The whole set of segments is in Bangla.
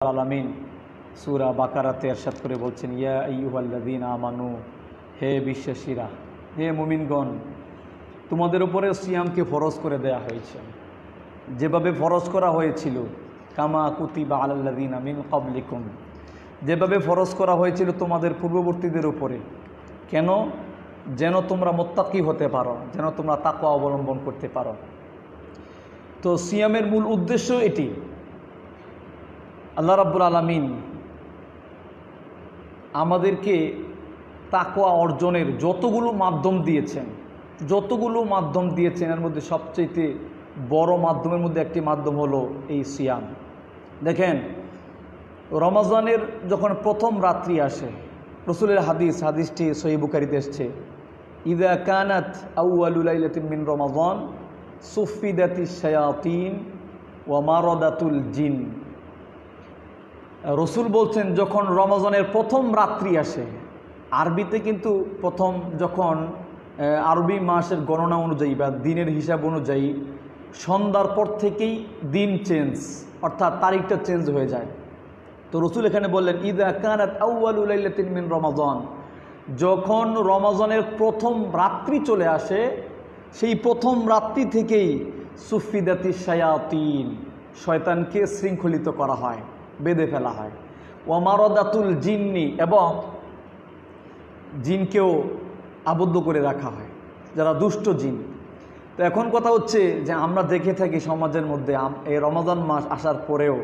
আলামিন। সুরা বাকারাতে এরশাদ করে বলছেন, ইয়া ইউহাল্লাদিন আমানু, হে বিশ্বাসীরা, হে মুমিনগণ, তোমাদের উপরে সিয়ামকে ফরজ করে দেয়া হয়েছে। যেভাবে ফরজ করা হয়েছিল, কামা কুতিবা আলাল্লাদিন আমিন কাবলিকুম যেভাবে ফরজ করা হয়েছিল তোমাদের পূর্ববর্তীদের উপরে, কেন? যেন তোমরা মোত্তাকি হতে পারো, যেন তোমরা তাকওয়া অবলম্বন করতে পারো। তো সিয়ামের মূল উদ্দেশ্য এটি আল্লাহ রাব্বুল আলমিন আমাদেরকে তাকোয়া অর্জনের যতগুলো মাধ্যম দিয়েছেন, যতগুলো মাধ্যম দিয়েছেন, এর মধ্যে সবচেয়ে বড় মাধ্যমের মধ্যে একটি মাধ্যম হলো এই সিয়াম। দেখেন, রমাজানের যখন প্রথম রাত্রি আসে, রসুলের হাদিস, হাদিসটি সহিবুকারিতে এসছে, ইদা কানাত আউআলুলাইলাতিন মিন রমাজান সুফিদাতি শায়াতিন ওয়ামারদাতুল জিন। রসুল বলছেন, যখন রমজানের প্রথম রাত্রি আসে, আরবিতে কিন্তু প্রথম যখন আরবি মাসের গণনা অনুযায়ী বা দিনের হিসাব অনুযায়ী, সন্ধ্যার পর থেকেই দিন চেঞ্জ, অর্থাৎ তারিখটা চেঞ্জ হয়ে যায়। তো রসুল এখানে বললেন, ইদা কানাত আউআলুলাইলাতিন মিন রমাজন। যখন রমাজানের প্রথম রাত্রি চলে আসে, সেই প্রথম রাত্রি থেকেই সুফিদাতি শায়াতিন, শয়তানকে শৃঙ্খলিত করা হয়। বেঁধে ফেলা হয়। ওয়ামারদাতুল জিন্নি এবং জিনকেও আবদ্ধ করে রাখা হয়, যারা দুষ্ট জিন। তো এখন কথা হচ্ছে যে আমরা দেখে থাকি সমাজের মধ্যে এই রমাদান মাস আসার পরেও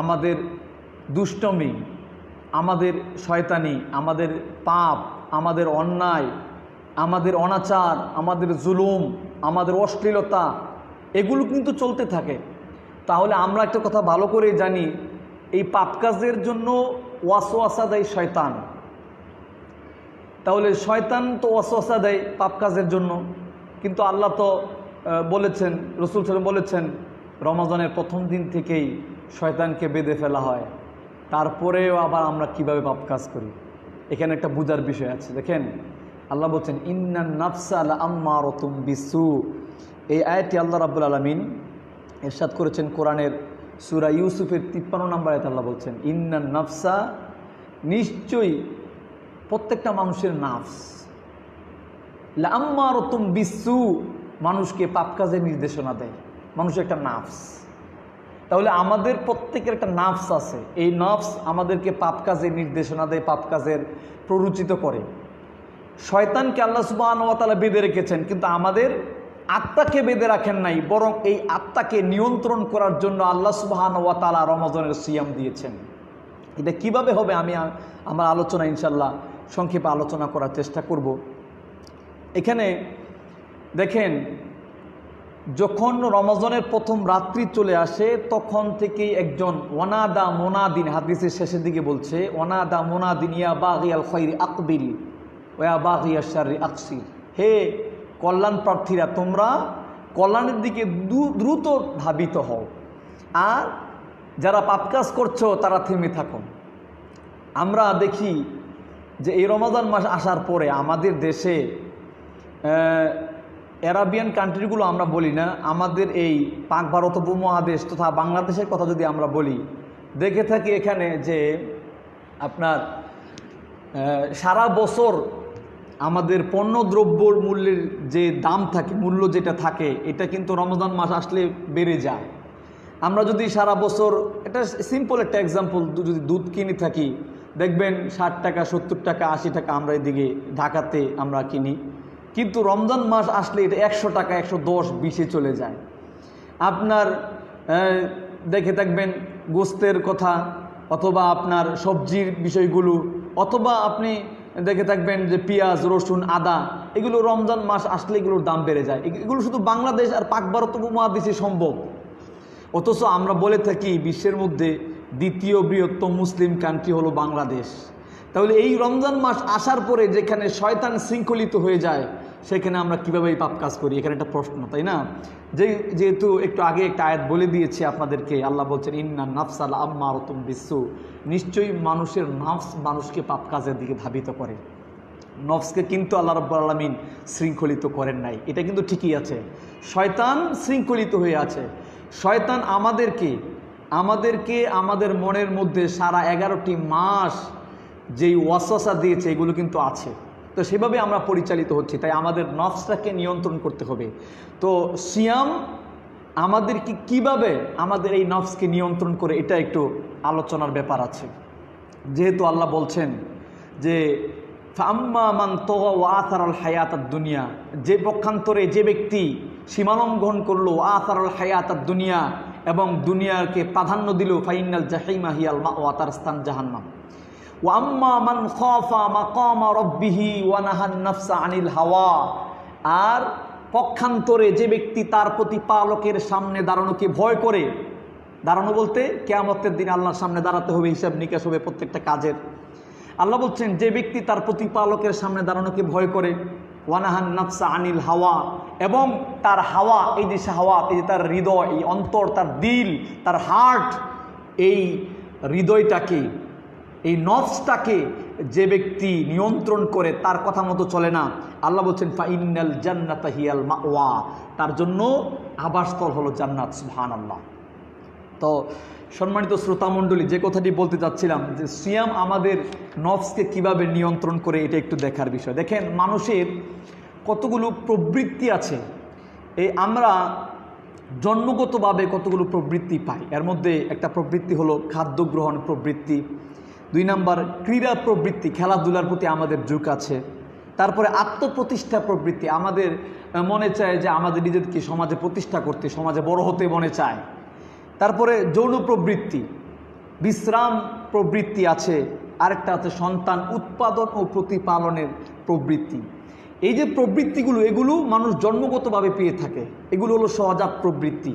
আমাদের দুষ্টমি, আমাদের শয়তানি, আমাদের পাপ, আমাদের অন্যায়, আমাদের অনাচার, আমাদের জুলুম, আমাদের অশ্লীলতা, এগুলো কিন্তু চলতে থাকে। তাহলে আমরা একটা কথা ভালো করে জানি এই পাপ কাজের জন্য ওয়াসওয়াসা দেয় শয়তান। তাহলে শয়তান তো ওয়াসওয়াসা দেয় পাপ কাজের জন্য। কিন্তু আল্লাহ তো বলেছেন, রসুল সাহেব বলেছেন, রমাজানের প্রথম দিন থেকেই শয়তানকে বেঁধে ফেলা হয়। তারপরেও আবার আমরা কীভাবে পাপ কাজ করি? এখানে একটা বুজার বিষয় আছে, দেখেন। আল্লাহ বলছেন, ইন্নান নাফসা আলা আম্মা রতুম বিসু। এই আয়াতটি আল্লাহ রাব্বুল আলমিন এরশাদ করেছেন কোরআনের সুরা ইউসুফের তিপ্পান্ন নম্বর আয়াত আল্লাহ বলছেন ইন্নান নাফসা নিশ্চয়ই প্রত্যেকটা মানুষের নাফস। লাম্মারতুম বিসু মানুষকে পাপ কাজের নির্দেশনা দেয়। মানুষের একটা নাফস। তাহলে আমাদের প্রত্যেকের একটা নাফস আছে। এই নফস আমাদেরকে পাপ কাজের নির্দেশনা দেয়, পাপ কাজের প্ররোচিত করে। শয়তানকে আল্লাহ সুবাহতালা বেঁধে রেখেছেন, কিন্তু আমাদের আত্মাকে বেঁধে রাখেন নাই, বরং এই আত্মাকে নিয়ন্ত্রণ করার জন্য আল্লাহ সুবাহান ওয়াতালা রমজানের সিয়াম দিয়েছেন। এটা কীভাবে হবে আমি আমার আলোচনা ইনশাল্লাহ সংক্ষেপে আলোচনা করার চেষ্টা করব। এখানে দেখেন, যখন রমজানের প্রথম রাত্রি চলে আসে, তখন থেকেই একজন ওনাদা মোনাদিন, হাদিসের শেষের দিকে বলছে ওনাদা মোনাদিন ইয়া বাগিয়াল খৈরি আকবিল ওয়া বাগিয়া শারি আকসির। হে কল্যাণ প্রার্থীরা তোমরা কল্যাণের দিকে দ্রুত ধাবিত হও। আর যারা পাপ কাজ করছ, তারা থেমে থাকো। আমরা দেখি যে এই রমাদান মাস আসার পরে আমাদের দেশে অ্যারাবিয়ান কান্ট্রিগুলো আমরা বলি না, আমাদের এই পাক ভারত উপমহাদেশ তথা বাংলাদেশের কথা যদি আমরা বলি, দেখে থাকি এখানে যে আপনার সারা বছর আমাদের পণ্য দ্রব্যর মূল্যের যে দাম থাকে, মূল্য যেটা থাকে, এটা কিন্তু রমজান মাস আসলে বেড়ে যায়। আমরা যদি সারা বছর, এটা সিম্পল একটা এক্সাম্পল যদি দুধ কিনে থাকি, দেখবেন ষাট টাকা, সত্তর টাকা, আশি টাকা আমরা এদিকে ঢাকাতে আমরা কিনি। কিন্তু রমজান মাস আসলে এটা একশো টাকা, একশো দশ, বিশে চলে যায়। আপনার দেখে থাকবেন গোস্তের কথা, অথবা আপনার সবজির বিষয়গুলো, অথবা আপনি দেখে থাকবেন যে পেঁয়াজ, রসুন, আদা, এগুলো রমজান মাস আসলে এগুলোর দাম বেড়ে যায়। এগুলো শুধু বাংলাদেশ আর পাক ভারত উপমহাদেশে সম্ভব। অথচ আমরা বলে থাকি, বিশ্বের মধ্যে দ্বিতীয় বৃহত্তম মুসলিম কান্ট্রি হলো বাংলাদেশ। তাহলে এই রমজান মাস আসার পরে যেখানে শয়তান শৃঙ্খলিত হয়ে যায় সেখানে আমরা কীভাবে এই পাপ কাজ করি? এখানে একটা প্রশ্ন, তাই না? যে, যেহেতু একটু আগে একটা আয়াত বলে দিয়েছি আপনাদেরকে, আল্লাহ বলছেন, ইন্না নাফসাল আম্মা রতম বিশ্ব নিশ্চয়ই মানুষের নাফস মানুষকে পাপ কাজের দিকে ধাবিত করে। নফসকে কিন্তু আল্লাহ রব্বুল আলমিন শৃঙ্খলিত করেন নাই। এটা কিন্তু ঠিকই আছে। শয়তান শৃঙ্খলিত হয়ে আছে। শয়তান আমাদেরকে আমাদেরকে আমাদের মনের মধ্যে সারা এগারোটি মাস যেই ওয়াসওয়াসা দিয়েছে, এগুলো কিন্তু আছে। তো সেভাবে আমরা পরিচালিত হচ্ছি, তাই আমাদের নফসটাকে নিয়ন্ত্রণ করতে হবে। তো সিয়াম আমাদেরকে কীভাবে আমাদের এই নফসকে নিয়ন্ত্রণ করে, এটা একটু আলোচনার ব্যাপার আছে। যেহেতু আল্লাহ বলছেন যে, ফাম্মা মান তোয়া ও আথারল হায়াত দুনিয়া যে পক্ষান্তরে যে ব্যক্তি সীমালঙ্ঘন করল আথারল হায়াত দুনিয়া এবং দুনিয়াকে প্রাধান্য দিল ফাইনাল জাহিমা হিয়াল মা ও তার স্থান জাহান্নাম। খফা ওয়ানাহান আনিল হাওয়া। আর পক্ষান্তরে যে ব্যক্তি তার প্রতিপালকের সামনে দাঁড়ানোকে ভয় করে, দাঁড়ানো বলতে কেয়ামতের দিন আল্লাহর সামনে দাঁড়াতে হবে, হিসাব নিকাশ হবে প্রত্যেকটা কাজের। আল্লাহ বলছেন, যে ব্যক্তি তার প্রতিপালকের সামনে দাঁড়ানোকে ভয় করে ওয়ানাহান নাফসা আনিল হাওয়া, এবং তার হাওয়া, এই যে হাওয়া এই যে তার হৃদয়, এই অন্তর, তার দিল, তার হার্ট এই হৃদয়টাকে এই নফসটাকে যে ব্যক্তি নিয়ন্ত্রণ করে, তার কথা মতো চলে না। আল্লাহ বলছেন ফাইনাল জান্নাত হিয়াল মাওয়া। তার জন্য আবাসস্থল হলো জান্নাত সুহান আল্লাহ তো সম্মানিত শ্রোতামণ্ডলী, যে কথাটি বলতে চাচ্ছিলাম যে সিয়াম আমাদের নফসকে কীভাবে নিয়ন্ত্রণ করে, এটা একটু দেখার বিষয়। দেখেন, মানুষের কতগুলো প্রবৃত্তি আছে। এই আমরা জন্মগতভাবে কতগুলো প্রবৃত্তি পাই। এর মধ্যে একটা প্রবৃত্তি হলো খাদ্য গ্রহণ প্রবৃত্তি। দুই নাম্বার, ক্রীড়া প্রবৃত্তি, খেলাধুলার প্রতি আমাদের ঝুঁক আছে। তারপরে আত্মপ্রতিষ্ঠা প্রবৃত্তি, আমাদের মনে চায় যে আমাদের নিজেদেরকে সমাজে প্রতিষ্ঠা করতে, সমাজে বড় হতে মনে চায়। তারপরে যৌন প্রবৃত্তি, বিশ্রাম প্রবৃত্তি আছে, আরেকটা আছে সন্তান উৎপাদন ও প্রতিপালনের প্রবৃত্তি। এই যে প্রবৃত্তিগুলো, এগুলো মানুষ জন্মগতভাবে পেয়ে থাকে। এগুলো হলো সহজাত প্রবৃত্তি।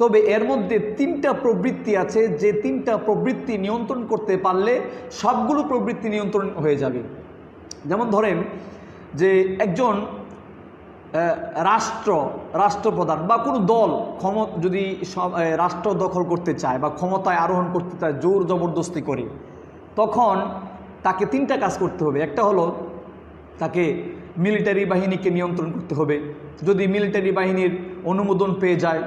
তবে এর মধ্যে তিনটা প্রবৃত্তি আছে, যে তিনটা প্রবৃত্তি নিয়ন্ত্রণ করতে পারলে সবগুলো প্রবৃত্তি নিয়ন্ত্রণ হয়ে যাবে। যেমন ধরেন যে একজন রাষ্ট্র, রাষ্ট্রপ্রধান বা কোনো দল ক্ষম, যদি রাষ্ট্র দখল করতে চায় বা ক্ষমতায় আরোহণ করতে চায়, জোর জবরদস্তি করে, তখন তাকে তিনটা কাজ করতে হবে। একটা হলো তাকে মিলিটারি বাহিনীকে নিয়ন্ত্রণ করতে হবে। যদি মিলিটারি বাহিনীর অনুমোদন পেয়ে যায়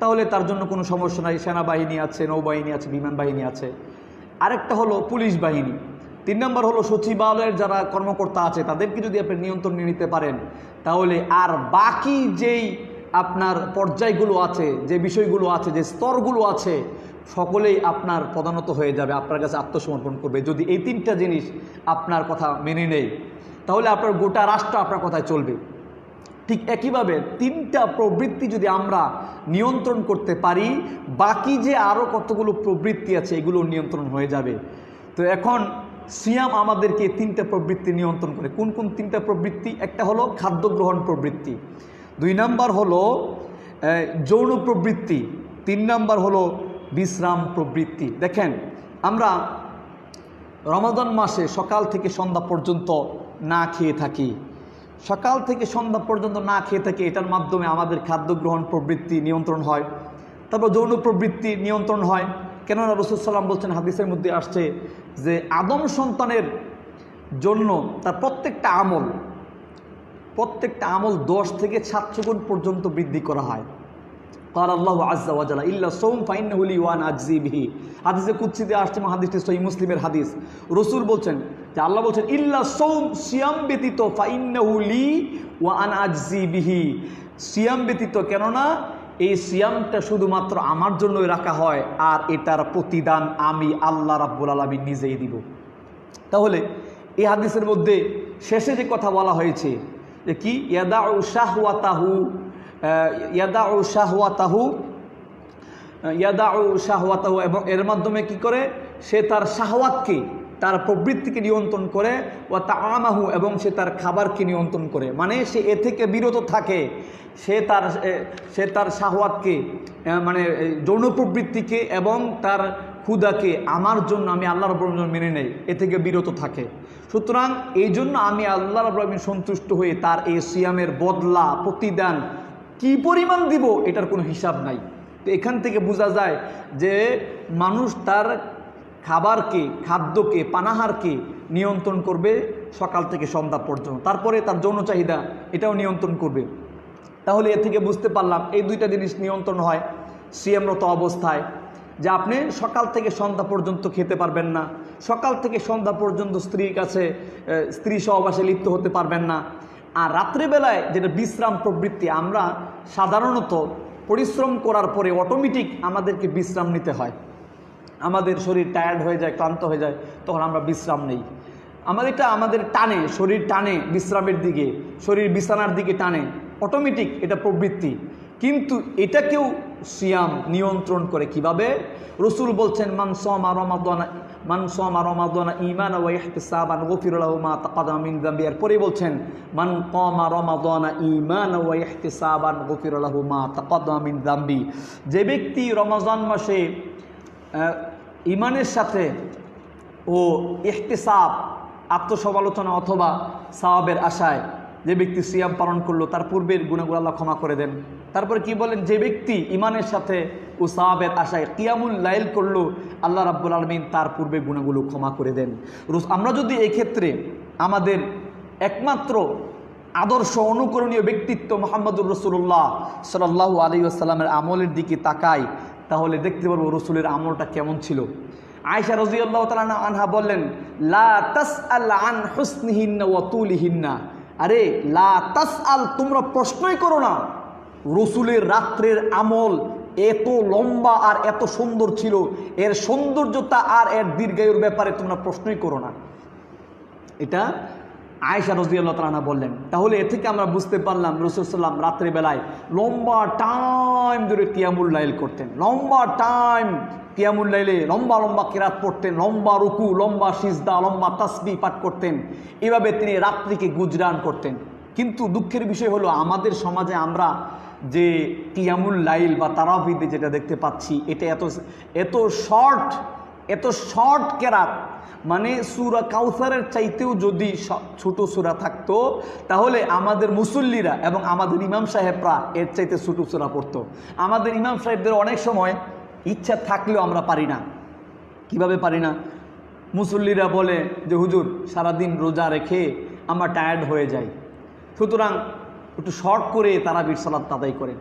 তাহলে তার জন্য কোনো সমস্যা নাই। সেনাবাহিনী আছে, নৌবাহিনী আছে, বিমান বাহিনী আছে। আরেকটা হলো পুলিশ বাহিনী। তিন নম্বর হলো সচিবালয়ের যারা কর্মকর্তা আছে, তাদেরকে যদি আপনি নিয়ন্ত্রণে নিতে পারেন, তাহলে আর বাকি যেই আপনার পর্যায়গুলো আছে, যে বিষয়গুলো আছে, যে স্তরগুলো আছে, সকলেই আপনার প্রধানত হয়ে যাবে, আপনার কাছে আত্মসমর্পণ করবে। যদি এই তিনটা জিনিস আপনার কথা মেনে নেয়, তাহলে আপনার গোটা রাষ্ট্র আপনার কথায় চলবে। ঠিক একইভাবে তিনটা প্রবৃত্তি যদি আমরা নিয়ন্ত্রণ করতে পারি, বাকি যে আরও কতগুলো প্রবৃত্তি আছে এগুলো নিয়ন্ত্রণ হয়ে যাবে। তো এখন সিয়াম আমাদেরকে তিনটা প্রবৃত্তি নিয়ন্ত্রণ করে। কোন কোন তিনটা প্রবৃত্তি? একটা হলো খাদ্য গ্রহণ প্রবৃত্তি। দুই নাম্বার হলো যৌন প্রবৃত্তি। তিন নাম্বার হলো বিশ্রাম প্রবৃত্তি। দেখেন, আমরা রমাদান মাসে সকাল থেকে সন্ধ্যা পর্যন্ত না খেয়ে থাকি। সকাল থেকে সন্ধ্যা পর্যন্ত না খেয়ে থাকে, এটার মাধ্যমে আমাদের খাদ্য গ্রহণ প্রবৃত্তি নিয়ন্ত্রণ হয়। তারপর যৌন প্রবৃত্তি নিয়ন্ত্রণ হয়। কেননা রসুল সাল্লাম বলছেন হাদিসের মধ্যে আসছে যে, আদম সন্তানের জন্য তার প্রত্যেকটা আমল প্রত্যেকটা আমল দশ থেকে সাতশো গুণ পর্যন্ত বৃদ্ধি করা হয়। হাদিসে আসছে সহি মুসলিমের হাদিস। রসুল বলছেন যে আল্লাহ বলছেন সিয়াম ব্যতীত সিয়াম ব্যতীত কেননা, এই সিয়ামটা শুধুমাত্র আমার জন্যই রাখা হয় আর এটার প্রতিদান আমি আল্লাহ রাব্বুল আলমী নিজেই দিব। তাহলে এই হাদিসের মধ্যে শেষে যে কথা বলা হয়েছে যে কি? ইয়াদা শাহওয়াতাহু ইয়াদা ও শাহওয়াতাহু ইয়াদা ও শাহওয়াতাহু এবং এর মাধ্যমে কি করে? সে তার শাহওয়াতকে, তার প্রবৃত্তিকে নিয়ন্ত্রণ করে ও তা আমাহু এবং সে তার খাবারকে নিয়ন্ত্রণ করে। মানে সে এ থেকে বিরত থাকে। সে তার সে তার শাহওয়াতকে মানে যৌন প্রবৃত্তিকে এবং তার ক্ষুদাকে, আমার জন্য আমি আল্লাহ রব মেনে নেই, এ থেকে বিরত থাকে। সুতরাং এই জন্য আমি আল্লাহ রব সন্তুষ্ট হয়ে তার এই সিয়ামের বদলা, প্রতিদান কি পরিমাণ দিব এটার কোনো হিসাব নাই। তো এখান থেকে বোঝা যায় যে মানুষ তার খাবারকে, খাদ্যকে, পানাহারকে নিয়ন্ত্রণ করবে সকাল থেকে সন্ধ্যা পর্যন্ত। তারপরে তার যৌন চাহিদা এটাও নিয়ন্ত্রণ করবে। তাহলে এ থেকে বুঝতে পারলাম এই দুইটা জিনিস নিয়ন্ত্রণ হয় সিএমরত অবস্থায়, যে আপনি সকাল থেকে সন্ধ্যা পর্যন্ত খেতে পারবেন না, সকাল থেকে সন্ধ্যা পর্যন্ত স্ত্রীর কাছে স্ত্রী সহবাসে লিপ্ত হতে পারবেন না আর রাত্রেবেলায় যেটা বিশ্রাম প্রবৃত্তি, আমরা সাধারণত পরিশ্রম করার পরে অটোমেটিক আমাদেরকে বিশ্রাম নিতে হয়। আমাদের শরীর টায়ার্ড হয়ে যায়, ক্লান্ত হয়ে যায়, তখন আমরা বিশ্রাম নেই। আমাদের এটা, আমাদের টানে, শরীর টানে বিশ্রামের দিকে, শরীর বিছানার দিকে টানে। অটোমেটিক এটা প্রবৃত্তি। কিন্তু এটাকেও সিয়াম নিয়ন্ত্রণ করে কীভাবে? রসুল বলছেন সমা রমাদানা ইমান মা এরপরে বলছেন, মান ইমান মা যে ব্যক্তি রমজান মাসে ইমানের সাথে ও ইহতিসাব, আত্মসমালোচনা অথবা সাওয়াবের আশায় যে ব্যক্তি সিয়াম পালন করল, তার পূর্বের গুণাগুলো আল্লাহ ক্ষমা করে দেন। তারপরে কি বলেন? যে ব্যক্তি ইমানের সাথে ও সাহাবের আশায় কিয়ামুল লাইল করল, আল্লাহ রাব্বুল আলমিন তার পূর্বে গুণাগুলো ক্ষমা করে দেন। আমরা যদি এক্ষেত্রে আমাদের একমাত্র আদর্শ অনুকরণীয় ব্যক্তিত্ব মোহাম্মদুর রসুল্লাহ সাল্লাহ আলী আসসালামের আমলের দিকে তাকাই, তাহলে দেখতে পারব রসুলের আমলটা কেমন ছিল। আয়সা রজিউল্লাহ তালা আনহা বললেন, লা তাস আল আন হুসনিহিন্না ওয়াতুলিহিন্না আরে, লা তাস আল তোমরা প্রশ্নই করো না। রসুলের রাত্রের আমল এত লম্বা আর এত সুন্দর ছিল। এর সৌন্দর্যতা আর এর দীর্ঘায়ুর ব্যাপারে তোমরা প্রশ্নই করো না। এটা আয়েশা রজিয়াল্লাহ তালানা বললেন। তাহলে এ থেকে আমরা বুঝতে পারলাম রসুলাম রাত্রিবেলায় লম্বা টাইম ধরে কিয়ামুল লাইল করতেন। লম্বা টাইম কিয়ামুল লাইলে লম্বা লম্বা কেরাত পড়তেন, লম্বা রুকু, লম্বা সিজদা, লম্বা তাসবি পাঠ করতেন। এভাবে তিনি রাত্রিকে গুজরান করতেন। কিন্তু দুঃখের বিষয় হলো, আমাদের সমাজে আমরা যে কিয়ামুল লাইল বা তারাবিদে যেটা দেখতে পাচ্ছি, এটা এত এত শর্ট এত শর্ট কেরাত। মানে সুরা কাউসারের চাইতেও যদি ছোট সুরা থাকতো, তাহলে আমাদের মুসল্লিরা এবং আমাদের ইমাম সাহেবরা এর চাইতে ছোট সুরা পড়তো। আমাদের ইমাম সাহেবদের অনেক সময় ইচ্ছা থাকলেও আমরা পারি না। কীভাবে পারি না? মুসল্লিরা বলে যে, হুজুর, সারাদিন রোজা রেখে আমরা টায়ার্ড হয়ে যাই সুতরাং একটু শর্ট করে তারা বীর সালাদ তাদাই করেন।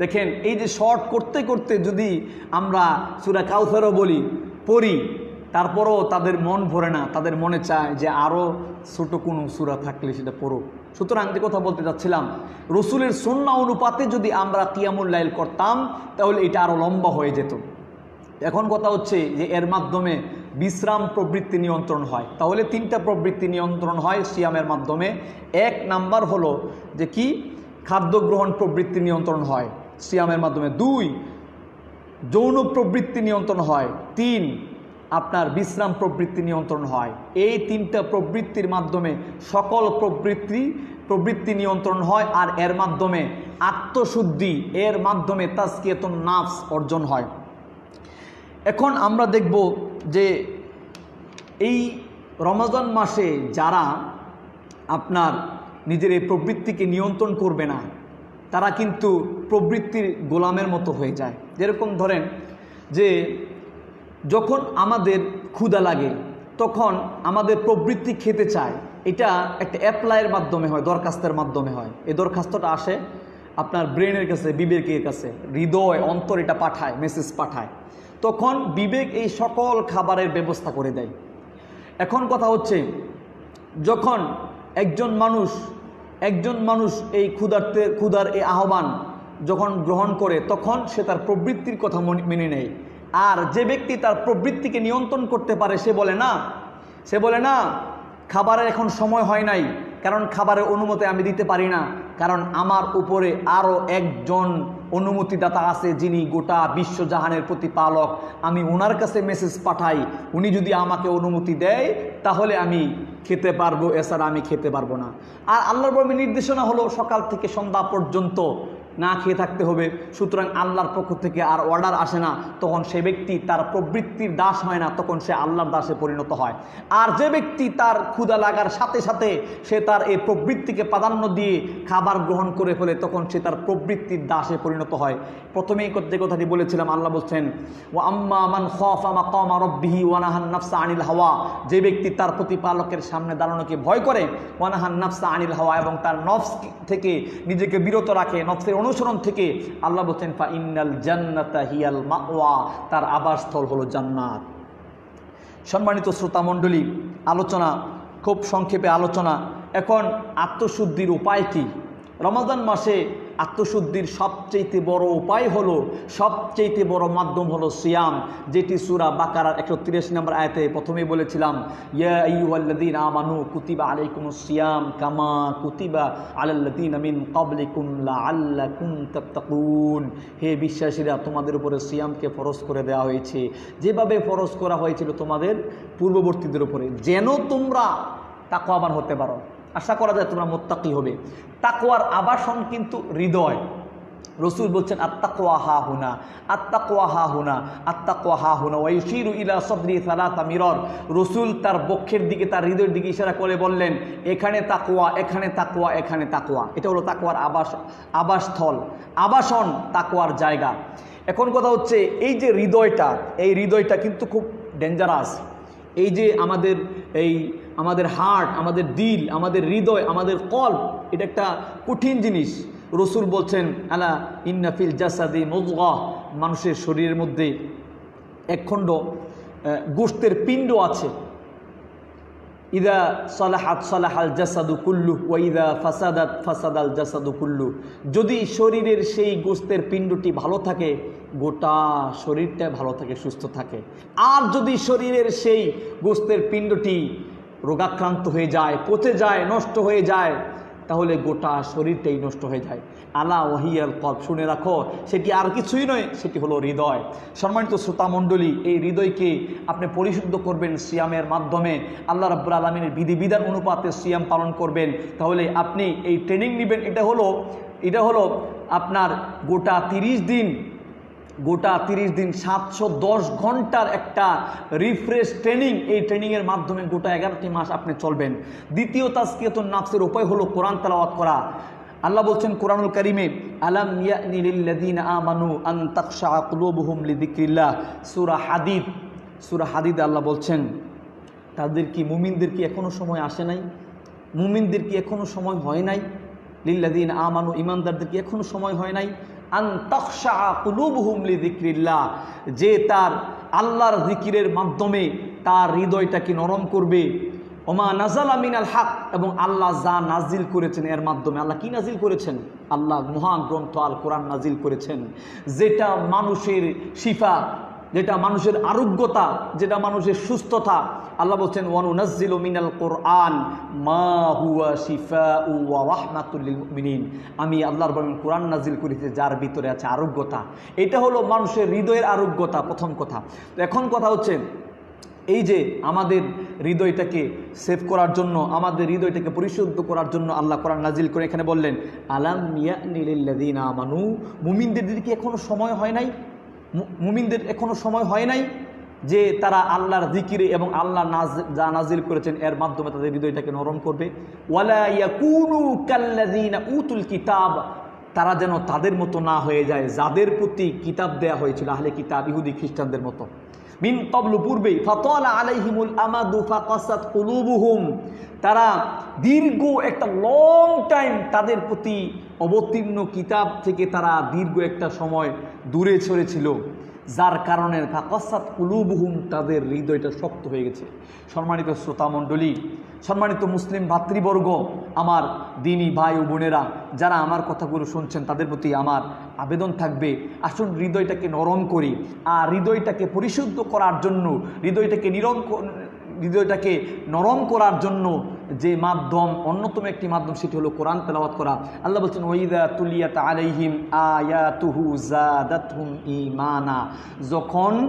দেখেন, এই যে শর্ট করতে করতে যদি আমরা সুরা কাউসারও বলি, পড়ি, তারপরও তাদের মন ভরে না, তাদের মনে চায় যে আরও ছোট কোনো সুরা থাকলে সেটা পড়ো। সুতরাং যে কথা বলতে চাচ্ছিলাম রসুলের সন্না অনুপাতে যদি আমরা কিয়ামুল লাইল করতাম, তাহলে এটা আরও লম্বা হয়ে যেত। এখন কথা হচ্ছে যে এর মাধ্যমে বিশ্রাম প্রবৃত্তি নিয়ন্ত্রণ হয়। তাহলে তিনটা প্রবৃত্তি নিয়ন্ত্রণ হয় সিয়ামের মাধ্যমে। এক নাম্বার হলো যে কি? খাদ্য গ্রহণ প্রবৃত্তি নিয়ন্ত্রণ হয় সিয়ামের মাধ্যমে। দুই, যৌন প্রবৃত্তি নিয়ন্ত্রণ হয়। তিন, আপনার বিশ্রাম প্রবৃত্তি নিয়ন্ত্রণ হয়। এই তিনটা প্রবৃত্তির মাধ্যমে সকল প্রবৃত্তি প্রবৃত্তি নিয়ন্ত্রণ হয় আর এর মাধ্যমে আত্মশুদ্ধি, এর মাধ্যমে তাস্কিয়তুন নাফস অর্জন হয়। এখন আমরা দেখব যে এই রমজান মাসে যারা আপনার নিজের এই প্রবৃত্তিকে নিয়ন্ত্রণ করবে না, তারা কিন্তু প্রবৃত্তির গোলামের মতো হয়ে যায়। যেরকম ধরেন যে যখন আমাদের ক্ষুধা লাগে, তখন আমাদের প্রবৃত্তি খেতে চায়। এটা একটা অ্যাপ্লাইয়ের মাধ্যমে হয়, দরখাস্তের মাধ্যমে হয়। এই দরখাস্তটা আসে আপনার ব্রেনের কাছে, বিবেকের কাছে, হৃদয়, অন্তর এটা পাঠায় মেসেজ পাঠায়। তখন বিবেক এই সকল খাবারের ব্যবস্থা করে দেয়। এখন কথা হচ্ছে, যখন একজন মানুষ একজন মানুষ এই ক্ষুধার্তে, ক্ষুধার এই আহ্বান যখন গ্রহণ করে, তখন সে তার প্রবৃত্তির কথা মনে- মেনে নেয়। আর যে ব্যক্তি তার প্রবৃত্তিকে নিয়ন্ত্রণ করতে পারে, সে বলে না। সে বলে, না, খাবারের এখন সময় হয় নাই, কারণ খাবারের অনুমতি আমি দিতে পারি না। কারণ আমার উপরে আরও একজন অনুমতিদাতা আছে যিনি গোটা বিশ্বজাহানের প্রতিপালক। আমি ওনার কাছে মেসেজ পাঠাই, উনি যদি আমাকে অনুমতি দেয়, তাহলে আমি খেতে পারব, এছাড়া আমি খেতে পারব না। আর আল্লাহর বর্মে নির্দেশনা হলো সকাল থেকে সন্ধ্যা পর্যন্ত না খেয়ে থাকতে হবে। সুতরাং আল্লাহর পক্ষ থেকে আর অর্ডার আসে না। তখন সে ব্যক্তি তার প্রবৃত্তির দাস হয় না, তখন সে আল্লাহর দাসে পরিণত হয়। আর যে ব্যক্তি তার ক্ষুধা লাগার সাথে সাথে সে তার এই প্রবৃত্তিকে প্রাধান্য দিয়ে খাবার গ্রহণ করে ফেলে, তখন সে তার প্রবৃত্তির দাসে পরিণত হয়। প্রথমেই যে কথাটি বলেছিলাম, আল্লাহ বলছেন ও আম্মা মান খফা মাকামা রব্বিহি ওয়ানাহান নাফসা আনিল হাওয়া। যে ব্যক্তি তার প্রতিপালকের সামনে দাঁড়ানোকে ভয় করে ওয়ানাহান নাফসা আনিল হাওয়া, এবং তার নফস থেকে নিজেকে বিরত রাখে, নফসের অনুসরণ থেকে আল্লাহ বলছেন ফা ইন্নাল জান্নাতা হিয়াল মাওয়া তার আবাসস্থল হলো জান্নাত। সম্মানিত শ্রোতামণ্ডলী, আলোচনা, খুব সংক্ষেপে আলোচনা। এখন আত্মশুদ্ধির উপায় কী? রমাদান মাসে আত্মশুদ্ধির সবচেয়ে বড় উপায় হলো সবচেয়ে বড় মাধ্যম হলো সিয়াম, যেটি সুরা বাকারার একশো তিরিশ নম্বর আয়তে প্রথমেই বলেছিলাম, ইয়া আইয়ুহাল্লাযীন আমানু কুতিবা আলাইকুমুস সিয়াম কামা কুতিবা আলাল্লাযীন মিন ক্বাবলিকুম লাআল্লাকুম তাত্তাকুন। হে বিশ্বাসীরা, তোমাদের উপরে সিয়ামকে ফরজ করে দেওয়া হয়েছে। যেভাবে ফরজ করা হয়েছিল তোমাদের পূর্ববর্তীদের উপরে, যেন তোমরা তাকওয়াবান হতে পারো। আশা করা যায় তোমরা মোত্তাকি হবে। তাকোয়ার আবাসন কিন্তু হৃদয়। রসুল বলছেন আত্তাকোয়া হা হুনা আত্তাকোয়া হা হুনা আত্তাকোয়া হা হুনা ওয়াইশিরু ইলা সদরি সালাতা মিরর। রসুল তার বক্ষের দিকে, তার হৃদয়ের দিকে ইশারা করে বললেন, এখানে তাকোয়া এখানে তাকোয়া এখানে তাকোয়া এটা হলো তাকোয়ার আবাস, আবাসস্থল। আবাসন তাকোয়ার জায়গা। এখন কথা হচ্ছে, এই যে হৃদয়টা, এই হৃদয়টা কিন্তু খুব ডেঞ্জারাস এই যে আমাদের এই আমাদের হার্ট আমাদের দিল, আমাদের হৃদয়, আমাদের কল্প, এটা একটা কঠিন জিনিস। রসুল বলছেন, আলা ইন্নাফিল জাসাদি মজগা মানুষের শরীরের মধ্যে একখণ্ড গোস্তের পিণ্ড আছে। ইদা সালাহাত সালাহাল জাসাদু কুল্লু ওয়াইদা ফাসাদাত ফাসাদাল জাসাদু কুল্লু যদি শরীরের সেই গোস্তের পিণ্ডটি ভালো থাকে, গোটা শরীরটা ভালো থাকে, সুস্থ থাকে। আর যদি শরীরের সেই গোস্তের পিণ্ডটি রোগাক্রান্ত হয়ে যায়, পচে যায়, নষ্ট হয়ে যায়, তাহলে গোটা শরীরটাই নষ্ট হয়ে যায়। আলা ওহিয়াল কব শুনে রাখো, সেটি আর কিছুই নয়, সেটি হলো হৃদয়। সম্মানিত শ্রোতামণ্ডলী, এই হৃদয়কে আপনি পরিশুদ্ধ করবেন সিয়ামের মাধ্যমে। আল্লাহ রাব্বুল আলমিনের বিধিবিধান অনুপাতে সিয়াম পালন করবেন। তাহলে আপনি এই ট্রেনিং নেবেন, এটা হলো এটা হলো আপনার গোটা তিরিশ দিন গোটা তিরিশ দিন সাতশো দশ ঘণ্টার একটা রিফ্রেশ ট্রেনিং এই ট্রেনিংয়ের মাধ্যমে গোটা এগারোটি মাস আপনি চলবেন। দ্বিতীয় তাস্কিয়ত নাফসের উপায় হলো কোরআন তেলাওয়াত করা। আল্লাহ বলছেন কোরআনুল করিমে, আলাম সূরা হাদিদ সূরা হাদিদ আল্লাহ বলছেন, তাদের কি মুমিনদের কি এখনও সময় আসে নাই? মুমিনদের কি এখনও সময় হয় নাই? লিল্লাদিন আমানু, ইমানদারদের কি এখনও সময় হয় নাই? আন তখশা কুলুবহুম লিযিকরিল্লাহ, যে তার আল্লাহর জিকিরের মাধ্যমে তার হৃদয়টাকে নরম করবে। ওমা আমিন আল হাক, এবং আল্লাহ যা নাজিল করেছেন এর মাধ্যমে, আল্লাহ কি নাজিল করেছেন? আল্লাহ মহান গ্রন্থ আল কোরআন নাজিল করেছেন। যেটা মানুষের শিফা যেটা মানুষের আরোগ্যতা, যেটা মানুষের সুস্থতা। আল্লাহ বলছেন ওয়ানু নাজিল মিনাল কোরআন মা হুয়া শিফা ওয়া রাহমাতুল্লিল আমি আল্লাহর বলেন কোরআন নাজিল করেছি যার ভিতরে আছে আরোগ্যতা। এটা হলো মানুষের হৃদয়ের আরোগ্যতা, প্রথম কথা। এখন কথা হচ্ছে, এই যে আমাদের হৃদয়টাকে সেভ করার জন্য, আমাদের হৃদয়টাকে পরিশুদ্ধ করার জন্য আল্লাহ কোরআন নাজিল করে এখানে বললেন, আলাম মিয়ানিল্লাদিন আমানু? মুমিনদের কি এখনও সময় হয় নাই? মুমিনদের এখনও সময় হয় নাই যে তারা আল্লাহর জিকিরে এবং আল্লাহ নাজ, যা নাজিল করেছেন এর মাধ্যমে তাদের হৃদয়টাকে নরম করবে। উতুল কিতাব, তারা যেন তাদের মতো না হয়ে যায়, যাদের প্রতি কিতাব দেয়া হয়েছিল, আহলে কিতাব, ইহুদি খ্রিস্টানদের মতো। মিন কবলু পূর্বেই ফাতালা আলাইহিমুল আমাদু ফাকাসাত কুলুবুহুম। তারা দীর্ঘ একটা লং টাইম তাদের প্রতি অবতীর্ণ কিতাব থেকে তারা দীর্ঘ একটা সময় দূরে ছড়েছিল যার কারণে ফাকাসাত কুলুবুহুম তাদের হৃদয়টা শক্ত হয়ে গেছে। সম্মানিত শ্রোতামণ্ডলী সম্মানিত মুসলিম ভাতৃবর্গ, আমার দিনী ভাই ও বোনেরা, যারা আমার কথাগুলো শুনছেন, তাদের প্রতি আমার আবেদন থাকবে, আসুন হৃদয়টাকে নরম করি। আর হৃদয়টাকে পরিশুদ্ধ করার জন্য, হৃদয়টাকে নিরম হৃদয়টাকে নরম করার জন্য যে মাধ্যম, অন্যতম একটি মাধ্যম সেটি হলো কোরআন তেলাওয়াত করা। আল্লাহ বলছেন ওইদা তুলিয়াত আলাইহিম আয়াতুহু জাদাতহুম ইমানা যখন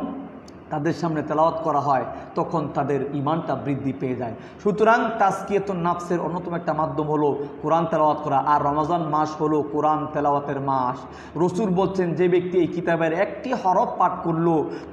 তাদের সামনে তেলাওয়াত করা হয়, তখন তাদের ইমানটা বৃদ্ধি পেয়ে যায়। সুতরাং তাস্কিয়ত নাফসের অন্যতম একটা মাধ্যম হলো কোরআন তেলাওয়াত করা। আর রমজান মাস হলো কোরআন তেলাওয়াতের মাস। রসুল বলছেন, যে ব্যক্তি এই কিতাবের একটি হরফ পাঠ করল,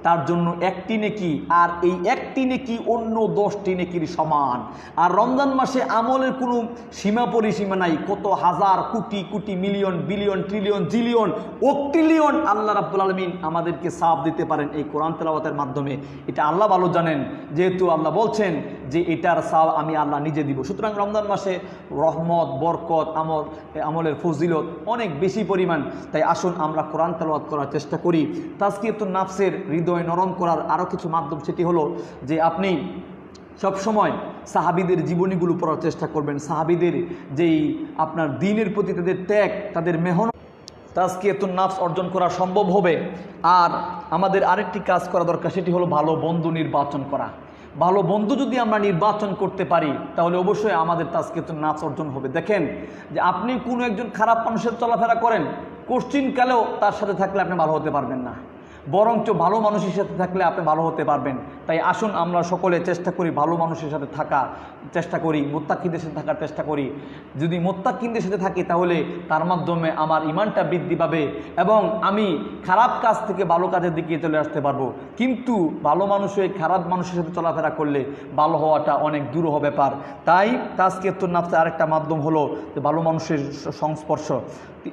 তার জন্য একটি নেকি, আর এই একটি নেকি অন্য দশটি নেকির সমান। আর রমজান মাসে আমলের কোনো সীমা পরিসীমা নাই, কত হাজার কোটি কোটি million, billion, trillion, zillion, octillion আল্লাহ রাব্বুল আলমিন আমাদেরকে সাপ দিতে পারেন এই কোরআন তেলাওয়াতের মাধ্যমে। এটা আল্লাহ ভালো জানেন, যেহেতু আল্লাহ বলছেন যে এটার সাও আমি আল্লাহ নিজে দিব। সুতরাং রমজান মাসে রহমত, বরকত, আমল, আমলের ফজিলত অনেক বেশি পরিমাণ। তাই আসুন আমরা কোরআন তেলাওয়াত করার চেষ্টা করি। তাজকিয়তুন নাফসের হৃদয় নরম করার আরও কিছু মাধ্যম সেটি হলো যে আপনি সব সময় সাহাবিদের জীবনীগুলো পড়ার চেষ্টা করবেন। সাহাবিদের যেই আপনার দিনের প্রতি তাদের ত্যাগ, তাদের মেহনত তাজকিয়াতুন নাফস অর্জন করা সম্ভব হবে। আর আমাদের আরেকটি কাজ করা দরকার, সেটি হলো ভালো বন্ধু নির্বাচন করা। ভালো বন্ধু যদি আমরা নির্বাচন করতে পারি, তাহলে অবশ্যই আমাদের তাজকিয়াতুন নাফস অর্জন হবে। দেখেন যে আপনি কোনো একজন খারাপ মানুষের চলাফেরা করেন কোশ্চিনকালেও তার সাথে থাকলে আপনি ভালো হতে পারবেন না। বরঞ্চ ভালো মানুষের সাথে থাকলে আপনি ভালো হতে পারবেন। তাই আসুন, আমরা সকলে চেষ্টা করি ভালো মানুষের সাথে থাকা, চেষ্টা করি, মোত্তাকিদের সাথে থাকার চেষ্টা করি। যদি মোত্তাকিনদের সাথে থাকি, তাহলে তার মাধ্যমে আমার ইমানটা বৃদ্ধি পাবে এবং আমি খারাপ কাজ থেকে ভালো কাজের দিকে চলে আসতে পারব। কিন্তু ভালো মানুষ হয়ে খারাপ মানুষের সাথে চলাফেরা করলে ভালো হওয়াটা অনেক দূরহ ব্যাপার। তাই তাজকিয়তুন নাফসে আরেকটা মাধ্যম হলো ভালো মানুষের সংস্পর্শ।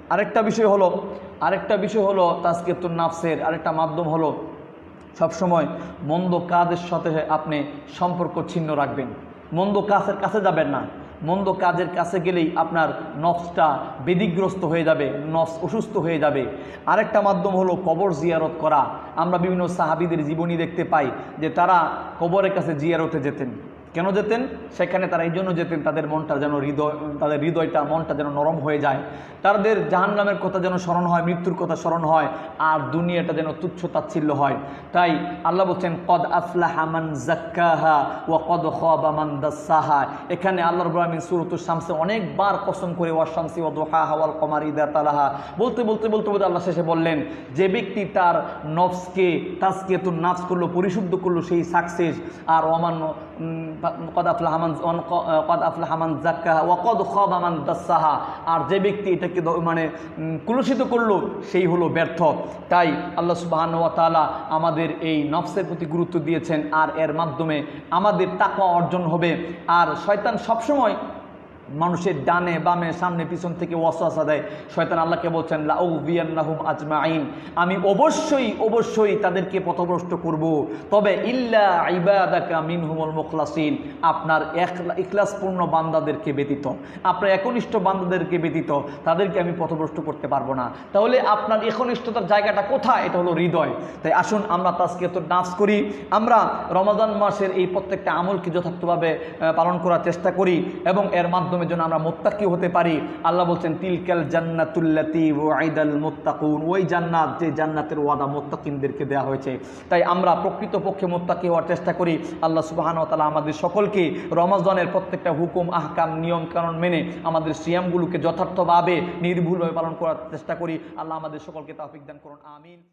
আরেকটা বিষয় হলো আরেকটা বিষয় হলো তাজকিয়তুন নাফসের আরেকটা মাধ্যম হলো সবসময় মন্দ কাজের সাথে আপনি সম্পর্ক ছিন্ন রাখবেন। মন্দ কাজের কাছে যাবেন না। মন্দ কাজের কাছে গেলেই আপনার নফসটা বেদিগ্রস্ত হয়ে যাবে, নফস অসুস্থ হয়ে যাবে। আরেকটা মাধ্যম হলো কবর জিয়ারত করা। আমরা বিভিন্ন সাহাবিদের জীবনী দেখতে পাই যে তারা কবরের কাছে জিয়ারতে যেতেন। কেন যেতেন? সেখানে তারা এই জন্য যেতেন, তাদের মনটা যেন হৃদয়, তাদের হৃদয়টা, মনটা যেন নরম হয়ে যায়। তাদের জাহান্নামের কথা যেন স্মরণ হয়, মৃত্যুর কথা স্মরণ হয়, আর দুনিয়াটা যেন তুচ্ছ তাচ্ছিল্য হয়। তাই আল্লাহ বলছেন, কদ আফলাহা মান জাক্কাহা ওয়া কদ খাবা মান দাসাহা। এখানে আল্লাহ রাব্বুল আলামিন সূরাতুস শামসে অনেকবার কসম করে, ওয়া শামসি ওয়া দুহাহা ওয়াল কমারি ইদা তালাহা। বলতে বলতে বলতে বলতে আল্লাহ শেষে বললেন, যে ব্যক্তি তার নফসকে, তাজকিয়াতুন নাচ করল, পরিশুদ্ধ করল, সেই সাকসেস আর অমান্য কদ আফলাহা মান কদ জাক্কা ও কদ খব আমান দাসাহা। আর যে ব্যক্তি এটাকে মানে কুলুষিত করল, সেই হলো ব্যর্থ। তাই আল্লাহ সুবাহান তাআলা আমাদের এই নফসের প্রতি গুরুত্ব দিয়েছেন, আর এর মাধ্যমে আমাদের টাকা অর্জন হবে। আর শয়তান সবসময় মানুষের ডানে, বামে, সামনে, পিছন থেকে ওয়াসওয়াসা দেয়। শয়তান আল্লাহকে বলছেন লাউবিয়ান্নাহুম আজমাইন আমি অবশ্যই অবশ্যই তাদেরকে পথভ্রষ্ট করব। তবে ইল্লা ইবাদাকা মিনহুমুল মুখলাসিন, আপনার এক- ইখলাসপূর্ণ বান্দাদেরকে ব্যতীত, আপনার একনিষ্ঠ বান্দাদেরকে ব্যতীত তাদেরকে আমি পথভ্রষ্ট করতে পারব না। তাহলে আপনার একনিষ্ঠতার জায়গাটা কোথায়? এটা হলো হৃদয়। তাই আসুন, আমরা তাজকে তো নাচ করি। আমরা রমাদান মাসের এই প্রত্যেকটা আমলকে যথার্থভাবে পালন করার চেষ্টা করি এবং এর মাধ্যমে যেন আমরা মোত্তাকি হতে পারি। আল্লাহ বলছেন, তিলকাল জান্নাতুল্লাতি ওয়াইদাল মোত্তাকুন। ওই জান্নাত যে জান্নাতের ওয়াদা মোত্তাকিনদেরকে দেওয়া হয়েছে। তাই আমরা প্রকৃতপক্ষে মোত্তাকি হওয়ার চেষ্টা করি। আল্লাহ সুবাহান তালা আমাদের সকলকে রমাজানের প্রত্যেকটা হুকুম, আহকাম, নিয়ম কানুন মেনে আমাদের সিয়ামগুলোকে যথার্থভাবে, নির্ভুলভাবে পালন করার চেষ্টা করি। আল্লাহ আমাদের সকলকে তাফিক দান করুন। আমিন।